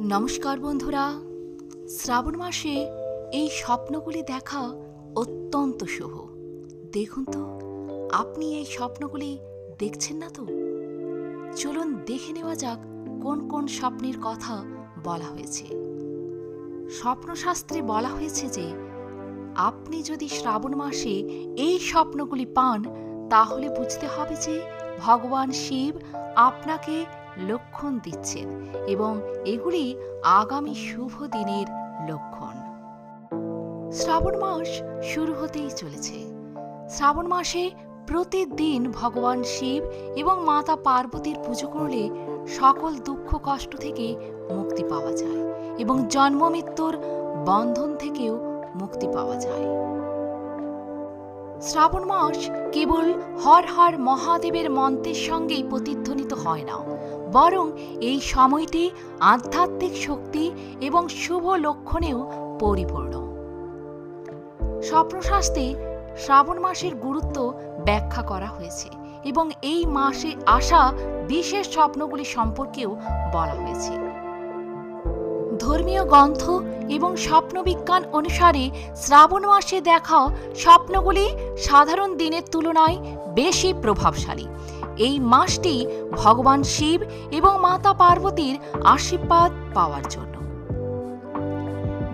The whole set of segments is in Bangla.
নমস্কার বন্ধুরা। শ্রাবণ মাসে এই স্বপ্নগুলি দেখা অত্যন্ত শুভ। দেখুন তো, আপনি এই স্বপ্নগুলি দেখছেন না তো? চলুন দেখে নেওয়া যাক কোন কোন স্বপ্নের কথা বলা হয়েছে। স্বপ্নশাস্ত্রে বলা হয়েছে যে, আপনি যদি শ্রাবণ মাসে এই স্বপ্নগুলি পান, তাহলে বুঝতে হবে যে, ভগবান শিব আপনাকে লক্ষণ দিচ্ছেন এবং এগুলি আগামী শুভ দিনের লক্ষণ। শ্রাবণ মাস শুরু হতেই চলেছে। শ্রাবণ মাসে প্রতিদিন ভগবান শিব এবং মাতা পার্বতীর পুজো করলে সকল দুঃখ কষ্ট থেকে মুক্তি পাওয়া যায় এবং জন্ম মৃত্যুর বন্ধন থেকেও মুক্তি পাওয়া যায়। শ্রাবণ মাস কেবল হর হর মহাদেবের মন্ত্রের সঙ্গেই প্রতিধ্বনিত হয় না বরং এই সময়টি আধ্যাত্মিক শক্তি এবং শুভ লক্ষণেও পরিপূর্ণ। স্বপ্নশাস্ত্রে শ্রাবণ মাসের গুরুত্ব ব্যাখ্যা করা হয়েছে এবং এই মাসে আসা বিশেষ স্বপ্নগুলি সম্পর্কেও বলা হয়েছে। ধর্মীয় গ্রন্থ এবং স্বপ্নবিজ্ঞান অনুসারে শ্রাবণ মাসে দেখা স্বপ্নগুলি সাধারণ দিনের তুলনায় বেশি প্রভাবশালী। এই মাসটি ভগবান শিব এবং মাতা পার্বতীর আশীর্বাদ পাওয়ার জন্য।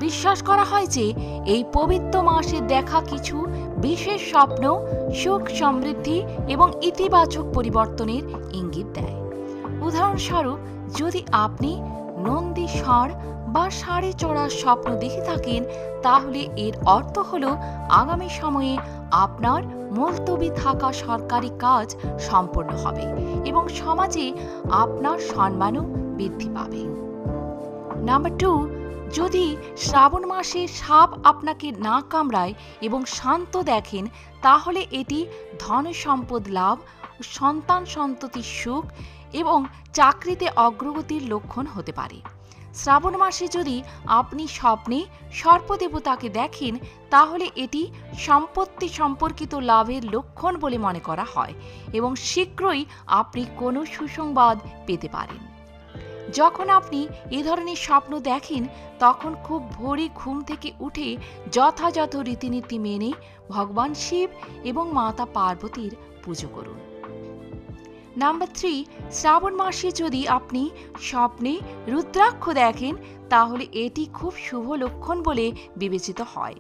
বিশ্বাস করা হয় যে এই পবিত্র মাসে দেখা কিছু বিশেষ স্বপ্ন সুখ সমৃদ্ধি এবং ইতিবাচক পরিবর্তনের ইঙ্গিত দেয়। উদাহরণস্বরূপ, যদি আপনি নন্দী ষাঁড় বা সাড়ে চড়ার স্বপ্ন দেখে থাকেন, তাহলে এর অর্থ হল আগামী সময়ে আপনার মুলতবি থাকা সরকারি কাজ সম্পন্ন হবে এবং সমাজে আপনার সম্মানও বৃদ্ধি পাবে। নাম্বার টু যদি শ্রাবণ মাসে সাপ আপনাকে না কামড়ায় এবং শান্ত দেখেন, তাহলে এটি ধন সম্পদ লাভ, সন্তান সন্ততির সুখ এবং চাকরিতে অগ্রগতির লক্ষণ হতে পারে। শ্রাবণ মাসে যদি আপনি স্বপ্নে সর্পদেবতাকে দেখেন, তাহলে এটি সম্পত্তি সম্পর্কিত লাভের লক্ষণ বলে মনে করা হয় এবং শীঘ্রই আপনি কোনো সুসংবাদ পেতে পারেন। যখন আপনি এ ধরনের স্বপ্ন দেখেন, তখন খুব ভোরে ঘুম থেকে উঠে যথাযথ রীতিনীতি মেনে ভগবান শিব এবং মাতা পার্বতীর পুজো করুন। নাম্বার থ্রি শ্রাবণ মাসে যদি আপনি স্বপ্নে রুদ্রাক্ষ দেখেন, তাহলে এটি খুব শুভ লক্ষণ বলে বিবেচিত হয়।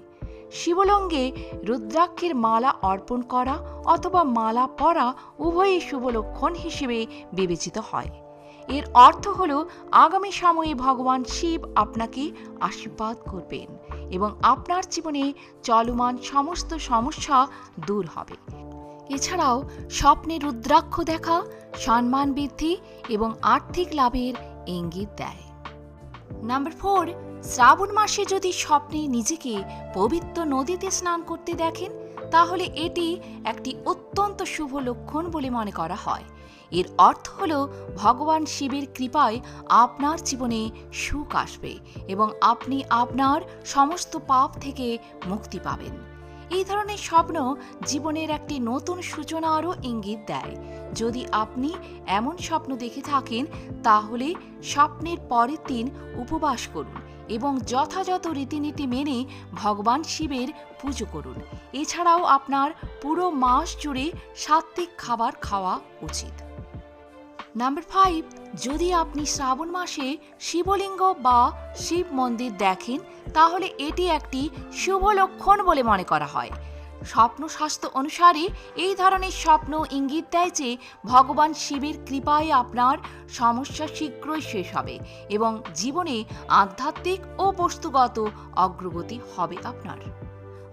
শিবলঙ্গে রুদ্রাক্ষের মালা অর্পণ করা অথবা মালা পরা উভয়ই শুভ লক্ষণ হিসেবে বিবেচিত হয়। এর অর্থ হল, আগামী সময়ে ভগবান শিব আপনাকে আশীর্বাদ করবেন এবং আপনার জীবনে চলমান সমস্ত সমস্যা দূর হবে। এছাড়াও স্বপ্নে রুদ্রাক্ষ দেখা, সম্মান বৃদ্ধি এবং আর্থিক লাভের ইঙ্গিত দেয়। নাম্বার ফোর, শ্রাবণ মাসে যদি স্বপ্নে নিজেকে পবিত্র নদীতে স্নান করতে দেখেন, তাহলে এটি একটি অত্যন্ত শুভ লক্ষণ বলে মনে করা হয়। এর অর্থ হল, ভগবান শিবের কৃপায় আপনার জীবনে সুখ আসবে এবং আপনি আপনার সমস্ত পাপ থেকে মুক্তি পাবেন। এই ধরনের স্বপ্ন জীবনের একটি নতুন সূচনারও ইঙ্গিত দেয়। যদি আপনি এমন স্বপ্ন দেখে থাকেন, তাহলে স্বপ্নের পরের দিন উপবাস করুন এবং যথাযথ রীতিনীতি মেনে ভগবান শিবের পুজো করুন। এছাড়াও আপনার পুরো মাস জুড়ে সাত্ত্বিক খাবার খাওয়া উচিত। নাম্বার ফাইভ যদি আপনি শ্রাবণ মাসে শিবলিঙ্গ বা শিব মন্দির দেখেন, তাহলে এটি একটি শুভ লক্ষণ বলে মনে করা হয়। স্বপ্ন স্বাস্থ্য অনুসারে এই ধরনের স্বপ্ন ইঙ্গিত দেয় যে, ভগবান শিবের কৃপায় আপনার সমস্যা শীঘ্রই শেষ হবে এবং জীবনে আধ্যাত্মিক ও বস্তুগত অগ্রগতি হবে আপনার।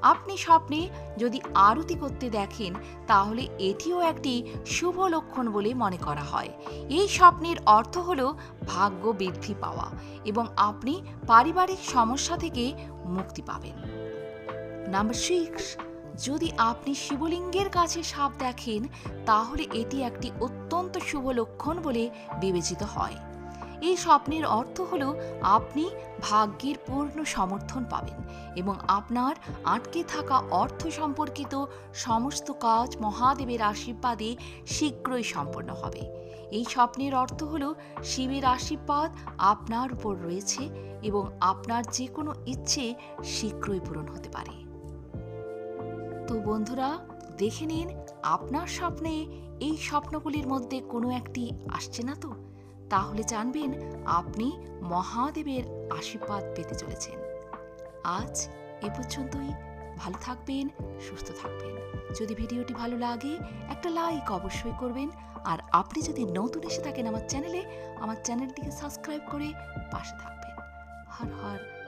আপনি স্বপ্নে যদি আরতি করতে দেখেন, তাহলে এটিও একটি শুভ লক্ষণ বলে মনে করা হয়। এই স্বপ্নের অর্থ হল ভাগ্য বৃদ্ধি পাওয়া এবং আপনি পারিবারিক সমস্যা থেকে মুক্তি পাবেন। নাম্বার সিক্স, যদি আপনি শিবলিঙ্গের কাছে সাপ দেখেন, তাহলে এটি একটি অত্যন্ত শুভ লক্ষণ বলে বিবেচিত হয়। এই স্বপ্নের অর্থ হল আপনি ভাগ্যের পূর্ণ সমর্থন পাবেন এবং আপনার আটকে থাকা অর্থ সম্পর্কিত সমস্ত কাজ মহাদেবের আশীর্বাদে শীঘ্রই সম্পন্ন হবে। এই স্বপ্নের অর্থ হল শিবের আশীর্বাদ আপনার উপর রয়েছে এবং আপনার যে কোনো ইচ্ছে শীঘ্রই পূরণ হতে পারে। তো বন্ধুরা, দেখে নিন, আপনার স্বপ্নে এই স্বপ্নগুলির মধ্যে কোনো একটি আসছে না তো? তাহলে জানবেন আপনি মহাদেবের আশীর্বাদ পেতে চলেছেন। আজ এ পর্যন্তই। ভালো থাকবেন, সুস্থ থাকবেন। যদি ভিডিওটি ভালো লাগে, একটা লাইক অবশ্যই করবেন। আর আপনি যদি নতুন এসে থাকেন আমার চ্যানেলে, আমার চ্যানেলটিকে সাবস্ক্রাইব করে পাশে থাকবেন। হর হর।